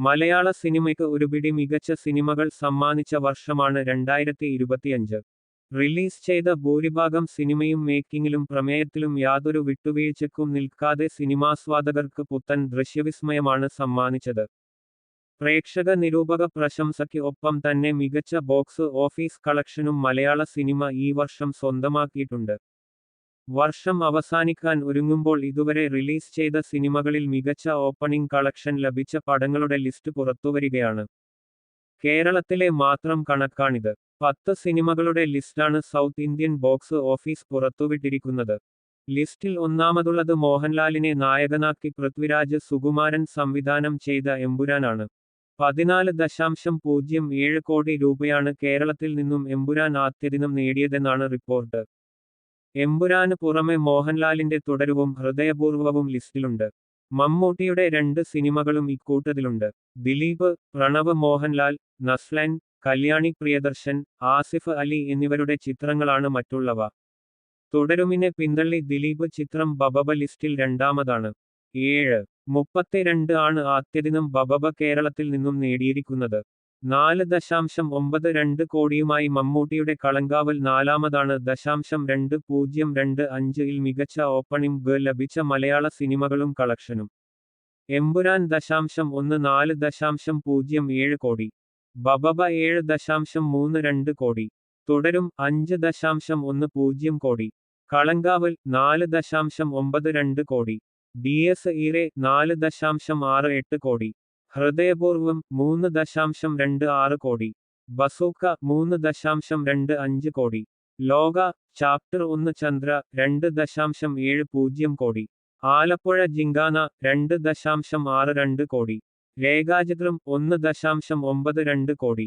മലയാള സിനിമയ്ക്ക് ഒരുപിടി മികച്ച സിനിമകൾ സമ്മാനിച്ച വർഷമാണ് രണ്ടായിരത്തി ഇരുപത്തിയഞ്ച് റിലീസ് ചെയ്ത ഭൂരിഭാഗം സിനിമയും മേക്കിങ്ങിലും പ്രമേയത്തിലും യാതൊരു വിട്ടുവീഴ്ചക്കും നിൽക്കാതെ സിനിമാസ്വാദകർക്ക് പുത്തൻ ദൃശ്യവിസ്മയമാണ് സമ്മാനിച്ചത്. പ്രേക്ഷക നിരൂപക പ്രശംസയ്ക്ക് ഒപ്പം തന്നെ മികച്ച ബോക്സ് ഓഫീസ് കളക്ഷനും മലയാള സിനിമ ഈ വർഷം സ്വന്തമാക്കിയിട്ടുണ്ട്. വർഷം അവസാനിക്കാൻ ഒരുങ്ങുമ്പോൾ ഇതുവരെ റിലീസ് ചെയ്ത സിനിമകളിൽ മികച്ച ഓപ്പണിംഗ് കളക്ഷൻ ലഭിച്ച പടങ്ങളുടെ ലിസ്റ്റ് പുറത്തുവരികയാണ്. കേരളത്തിലെ മാത്രം കണക്കാണിത്. പത്ത് സിനിമകളുടെ ലിസ്റ്റാണ് സൗത്ത് ഇന്ത്യൻ ബോക്സ് ഓഫീസ് പുറത്തുവിട്ടിരിക്കുന്നത്. ലിസ്റ്റിൽ ഒന്നാമതുള്ളത് മോഹൻലാലിനെ നായകനാക്കി പൃഥ്വിരാജ് സുകുമാരൻ സംവിധാനം ചെയ്ത എമ്പുരാനാണ്. പതിനാല് ദശാംശം പൂജ്യം ഏഴ് കോടി രൂപയാണ് കേരളത്തിൽ നിന്നും എമ്പുരാൻ ആദ്യദിനം നേടിയതെന്നാണ് റിപ്പോർട്ട്. എമ്പുരാന് പുറമെ മോഹൻലാലിന്റെ തുടരുവും ഹൃദയപൂർവവും ലിസ്റ്റിലുണ്ട്. മമ്മൂട്ടിയുടെ രണ്ട് സിനിമകളും ഇക്കൂട്ടത്തിലുണ്ട്. ദിലീപ് പ്രണവ് മോഹൻലാൽ നസ്ലൻ കല്യാണി പ്രിയദർശൻ ആസിഫ് അലി എന്നിവരുടെ ചിത്രങ്ങളാണ് മറ്റുള്ളവ. തുടരുമിനെ പിന്തള്ളി ദിലീപ് ചിത്രം ബബബ ലിസ്റ്റിൽ രണ്ടാമതാണ്. ഏഴ് മുപ്പത്തിരണ്ട് ആണ് ആദ്യദിനം ബബബ കേരളത്തിൽ നിന്നും നേടിയിരിക്കുന്നത്. നാല് ദശാംശം ഒമ്പത് രണ്ട് കോടിയുമായി മമ്മൂട്ടിയുടെ കളങ്കാവൽ നാലാമതാണ് ദശാംശം രണ്ട് പൂജ്യം രണ്ട് അഞ്ചിൽ മികച്ച ഓപ്പണിംഗ് ലഭിച്ച മലയാള സിനിമകളും കളക്ഷനും. എമ്പുരാൻ ദശാംശം ഒന്ന് നാല് ദശാംശം പൂജ്യം ഏഴ് കോടി. ബബബ ഏഴ് ദശാംശം മൂന്ന് രണ്ട് കോടി. തുടരും അഞ്ച് ദശാംശം ഒന്ന് പൂജ്യം കോടി. കളങ്കാവൽ നാല് ദശാംശം ഒമ്പത് രണ്ട് കോടി. ഡി എസ് ഈറെ നാല് ദശാംശം ആറ് എട്ട് കോടി. ഹൃദയപൂർവം മൂന്ന് ദശാംശം രണ്ട് ആറ് കോടി. ബസൂക്ക മൂന്ന് ദശാംശം രണ്ട് അഞ്ച് കോടി. ലോക ചാപ്റ്റർ ഒന്ന് ചന്ദ്ര രണ്ട് ദശാംശം ഏഴ് പൂജ്യം കോടി. ആലപ്പുഴ ജിങ്കാന രണ്ട് ദശാംശം ആറ് രണ്ട് കോടി. രേഖാചിത്രം ഒന്ന് ദശാംശം ഒമ്പത് രണ്ട് കോടി.